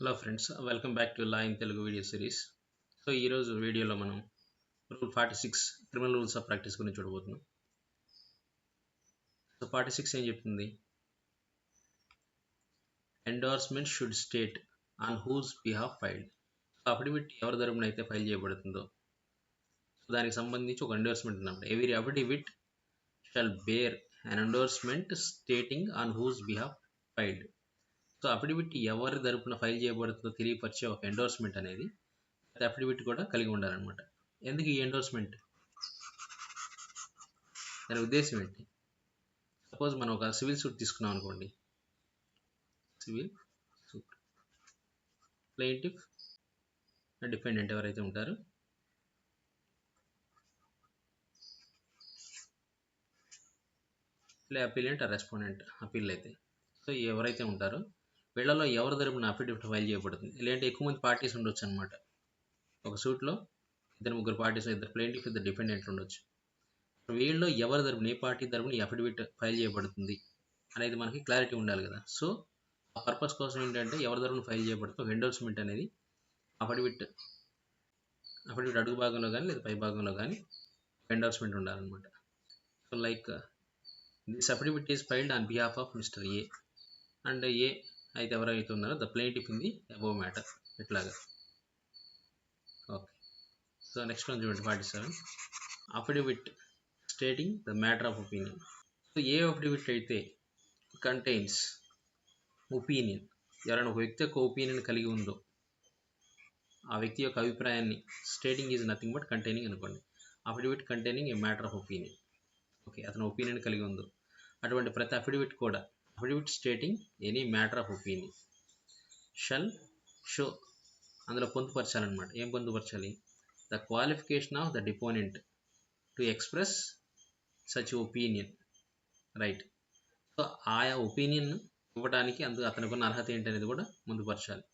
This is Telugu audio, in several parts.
Hello friends welcome back to law in Telugu video series so ఈరోజు వీడియోలో మనం rule forty six criminal rules of practice గురించి చూడబోతున్నాం. సో ఫార్టీ సిక్స్ ఏం చెప్తుంది? Endorsement should state on whose behalf filed so affidavit ఎవరి తరపున అయితే ఫైల్ చేయబడుతుందో. సో దానికి సంబంధించి ఒక ఎండోర్స్మెంట్ ఉన్నప్పుడు ఎవరి affidavit shall bear an endorsement stating on whose behalf filed so affidavit ఎవరి తరపున ఫైల్ చేయబడుతుందో తెలియపరిచే ఒక ఎండోర్స్మెంట్ అనేది అఫిడవిట్ కూడా కలిగి ఉండాలన్నమాట. ఎందుకు ఈ ఎండోర్స్మెంట్ దాని ఉద్దేశం ఏంటి? సపోజ్ మనం ఒక సివిల్ సూట్ తీసుకున్నాం అనుకోండి. సివిల్ సూట్ ప్లెయింటిఫ్ డిపెండెంట్ ఎవరైతే ఉంటారో లే అపీలెంట్ రెస్పాండెంట్ అపీల్ అయితే. సో ఎవరైతే ఉంటారో వీళ్ళలో ఎవరి తరపున అఫిడవిట్ ఫైల్ చేయబడుతుంది? లేదంటే ఎక్కువ మంది పార్టీస్ ఉండొచ్చు అనమాట ఒక సూట్లో ఇద్దరు ముగ్గురు పార్టీస్ ఇద్దరు ప్లేంటిఫ్ ఇద్దరు డిపెండెంట్లు ఉండొచ్చు. వీళ్ళలో ఎవరి తరపున ఏ పార్టీ తరపున ఈ అఫిడవిట్ ఫైల్ చేయబడుతుంది అనేది మనకి క్లారిటీ ఉండాలి కదా. సో ఆ పర్పస్ కోసం ఏంటంటే ఎవరి తరపున ఫైల్ చేయబడుతుందో ఎండోర్స్మెంట్ అనేది అఫిడవిట్ అఫిడవిట్ అడుగు భాగంలో కానీ లేదా పై భాగంలో కానీ ఎండోర్స్మెంట్ ఉండాలన్నమాట. So like this affidavit is filed on behalf of mister A and A అయితే ఎవరైతే ఉన్నారో the plaintiff in the above matter ఇట్లాగా ఓకే సో నెక్స్ట్ వన్ చూడండి forty seven affidavit stating the matter of opinion so a affidavit అయితే కంటైన్స్ ఒపీనియన్ ఎవరైనా ఒక వ్యక్తి యొక్క ఒపీనియన్ కలిగి ఉందో ఆ వ్యక్తి యొక్క అభిప్రాయాన్ని stating is nothing but containing అనుకోండి. Affidavit containing a matter of opinion okay అతను ఒపీనియన్ కలిగి ఉందో. అటువంటి ప్రతి అఫిడవిట్ కూడా affidavit stating any matter of opinion shall show అందులో పొందుపరచాలన్నమాట. ఏం పొందుపరచాలి? The qualification of the deponent to express such opinion right so ఆయా ఒపీనియన్ ఇవ్వడానికి అందు అతనికి ఉన్న అర్హత ఏంటనేది కూడా ముందుపరచాలి.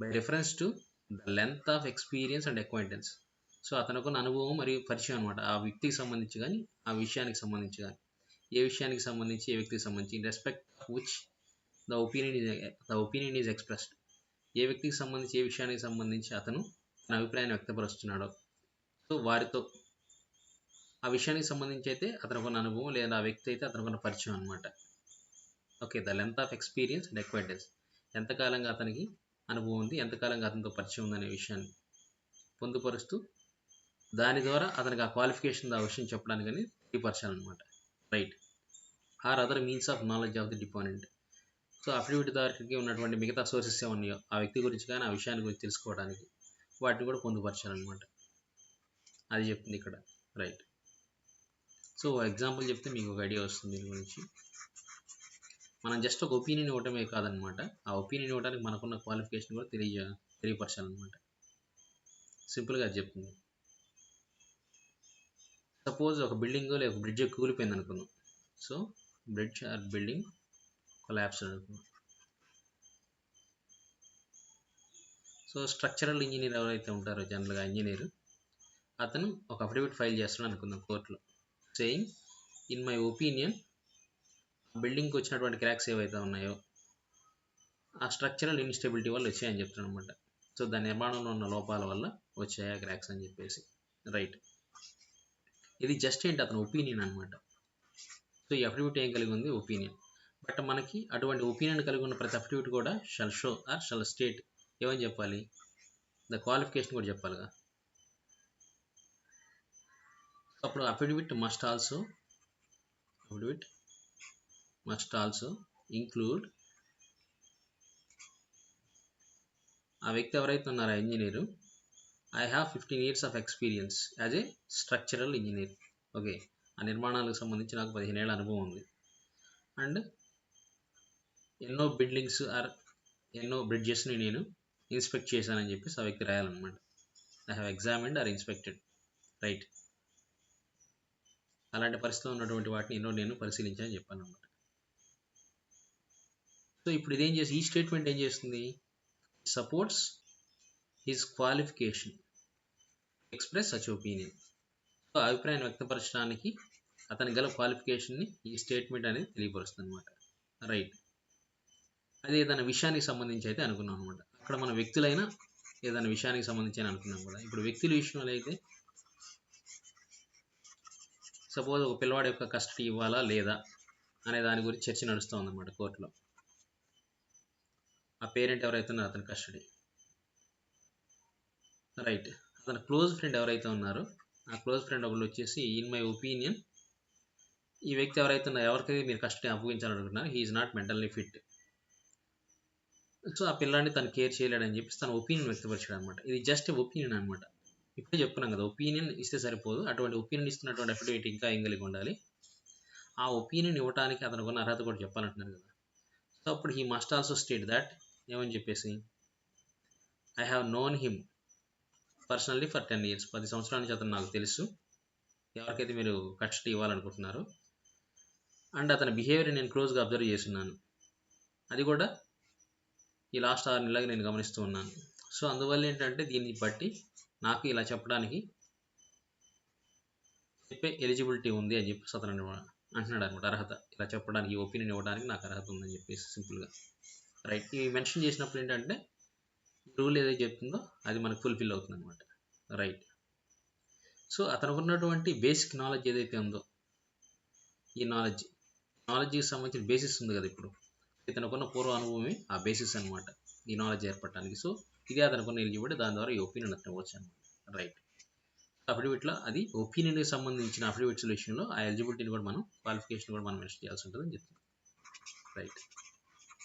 By reference to the length of experience and acquaintance so అతనుకున్న అనుభవం మరియు పరిచయం అనమాట ఆ వ్యక్తికి సంబంధించి కానీ ఆ విషయానికి సంబంధించి కానీ ఏ విషయానికి సంబంధించి ఏ వ్యక్తికి సంబంధించి in respect which the opinion is the opinion is expressed ఏ వ్యక్తికి సంబంధించి ఏ విషయానికి సంబంధించి అతను తన అభిప్రాయాన్ని వ్యక్తపరుస్తున్నాడో. సో వారితో ఆ విషయానికి సంబంధించి అయితే అతనుకున్న అనుభవం లేదా ఆ వ్యక్తి అయితే అతనుకున్న పరిచయం అనమాట okay the length of experience and acquaintance ఎంతకాలంగా అతనికి అనుభవం ఉంది ఎంతకాలంగా అతనితో పరిచయం ఉందనే విషయాన్ని పొందుపరుస్తూ దాని ద్వారా అతనికి ఆ క్వాలిఫికేషన్ ఆ విషయం చెప్పడానికి తెలియపరచాలన్నమాట. Right or other means of knowledge of the deponent so affidavit దారికి ఉన్నటువంటి మిగతా సోర్సెస్ ఏమన్నాయో ఆ వ్యక్తి గురించి కానీ ఆ విషయాన్ని గురించి తెలుసుకోవడానికి వాటిని కూడా పొందుపరచాలన్నమాట. అది చెప్తుంది ఇక్కడ. రైట్ సో ఎగ్జాంపుల్ చెప్తే మీకు ఒక ఐడియా వస్తుంది దీని గురించి. మనం జస్ట్ ఒక ఒపీనియన్ ఇవ్వటమే కాదనమాట ఆ ఒపీనియన్ ఇవ్వడానికి మనకున్న క్వాలిఫికేషన్ కూడా తెలియ తెలియపరచాలన్నమాట. సింపుల్గా అది చెప్తుంది. సపోజ్ ఒక బిల్డింగ్ లేక బ్రిడ్జ్ కూలిపోయింది అనుకుందాం. So bridge or building collapse అనుకుందాం. సో స్ట్రక్చరల్ ఇంజనీర్ ఎవరైతే ఉంటారో జనరల్గా ఇంజనీర్ అతను ఒక అఫిడవిట్ ఫైల్ చేస్తున్నాడు అనుకుందాం కోర్టులో సేయింగ్ ఇన్ మై ఒపీనియన్ బిల్డింగ్కి వచ్చినటువంటి క్రాక్స్ ఏవైతే ఉన్నాయో ఆ స్ట్రక్చరల్ ఇన్స్టెబిలిటీ వల్ల వచ్చాయని చెప్తాను అనమాట సో దాని నిర్మాణంలో ఉన్న లోపాల వల్ల వచ్చాయా క్రాక్స్ అని చెప్పేసి. రైట్. ఇది జస్ట్ ఏంటి? అతని ఒపీనియన్ అనమాట సో ఈ అఫిడవిట్ ఏం కలిగి ఉంది? ఒపీనియన్ బట్ మనకి అటువంటి ఒపీనియన్ కలిగి ఉన్న ప్రతి అఫిడవిట్ కూడా shall show or shall state ఏమని చెప్పాలి? ద క్వాలిఫికేషన్ కూడా చెప్పాలిగా అప్పుడు affidavit must also affidavit must also include ఆ వ్యక్తి ఎవరైతే ఉన్నారో engineer I have fifteen years of experience as a structural engineer okay ఆ నిర్మాణాలకు సంబంధించి నాకు పదిహేను ఏళ్ళ అనుభవం ఉంది. అండ్ ఎన్నో బిల్డింగ్స్ ఆర్ ఎన్నో బ్రిడ్జెస్ని నేను ఇన్స్పెక్ట్ చేశానని చెప్పేసి ఆ వ్యక్తి రాయాలన్నమాట. I have examined or inspected right అలాంటి పరిస్థితిలో ఉన్నటువంటి వాటిని ఎన్నో నేను పరిశీలించానని చెప్పాను అనమాట సో ఇప్పుడు ఇదేం చేసి ఈ స్టేట్మెంట్ ఏం చేస్తుంది? Supports his qualification express such opinion so అభిప్రాయం వ్యక్తపరచడానికి అతని గల క్వాలిఫికేషన్ని ఈ స్టేట్మెంట్ అనేది తెలియపరుస్తుంది అనమాట రైట్ అది ఏదైనా విషయానికి సంబంధించి అయితే అనుకున్నాం అనమాట అక్కడ మన వ్యక్తులైనా ఏదైనా విషయానికి సంబంధించి అని అనుకున్నాం కూడా ఇప్పుడు వ్యక్తుల విషయంలో అయితే సపోజ్ ఒక పిల్లవాడి యొక్క కస్టడీ ఇవ్వాలా లేదా అనే దాని గురించి చర్చ నడుస్తూ ఉందన్నమాట కోర్టులో. ఆ పేరెంట్ ఎవరైతే అతని కస్టడీ. రైట్ అతని క్లోజ్ ఫ్రెండ్ ఎవరైతే ఉన్నారో ఆ క్లోజ్ ఫ్రెండ్ ఒకళ్ళు వచ్చేసి ఇన్ మై ఒపీనియన్ ఈ వ్యక్తి ఎవరైతే ఉన్నారో ఎవరికైతే మీరు custody అప్పగించాలనుకుంటున్నారు he is not mentally fit so ఆ పిల్లాడిని తను కేర్ చేయలేడని చెప్పి తన ఒపీనియన్ వ్యక్తపరిచాడు అనమాట ఇది జస్ట్ ఒపీనియన్ అనమాట. ఇప్పుడే చెప్పుకున్నాం కదా ఒపీనియన్ ఇస్తే సరిపోదు. అటువంటి ఒపీనియన్ ఇస్తున్నటువంటి అఫిడవిట్ ఇంకా ఎంగలిగి ఉండాలి? ఆ ఒపీనియన్ ఇవ్వడానికి అతనికి ఉన్న అర్హత కూడా చెప్పాలంటున్నారు కదా. సో అప్పుడు he must also state that ఏమని చెప్పేసి? I have known him personally for ten years పది సంవత్సరాల నుంచి అతను నాకు తెలుసు. ఎవరికైతే మీరు కస్టడీ ఇవ్వాలనుకుంటున్నారో. అండ్ అతని బిహేవియర్ నేను క్లోజ్గా అబ్జర్వ్ చేస్తున్నాను. అది కూడా ఈ లాస్ట్ ఆరు నెలలకి నేను గమనిస్తూ ఉన్నాను. సో అందువల్ల ఏంటంటే దీన్ని బట్టి నాకు ఇలా చెప్పడానికి చెప్పే ఎలిజిబిలిటీ ఉంది అని చెప్పేసి అతను అంటున్నాడు అనమాట. అర్హత. ఇలా చెప్పడానికి ఒపీనియన్ ఇవ్వడానికి నాకు అర్హత ఉందని చెప్పేసి సింపుల్గా. రైట్. ఇవి మెన్షన్ చేసినప్పుడు ఏంటంటే రూల్ ఏదైతే చెప్తుందో అది మనకు ఫుల్ఫిల్ అవుతుంది అనమాట రైట్ సో అతనికి ఉన్నటువంటి బేసిక్ నాలెడ్జ్ ఏదైతే ఉందో ఈ నాలెడ్జ్ నాలెడ్జ్కి సంబంధించిన బేసిస్ ఉంది కదా ఇప్పుడు. ఇతనుకున్న పూర్వ అనుభవమే ఆ బేసిస్ అనమాట ఈ నాలెడ్జ్ ఏర్పడటానికి. సో ఇది అతనుకున్న ఎలిజిబిలిటీ దాని ద్వారా ఈ ఒపీనియన్ అతను ఇవ్వచ్చు అనమాట రైట్ అఫిడవిట్లో అది ఒపీనియన్కి సంబంధించిన అఫిడవిట్స్ విషయంలో ఆ ఎలిజిబిలిటీని కూడా మనం క్వాలిఫికేషన్ కూడా మనం మెన్షన్ చేయాల్సి ఉంటుందని చెప్తున్నాం. రైట్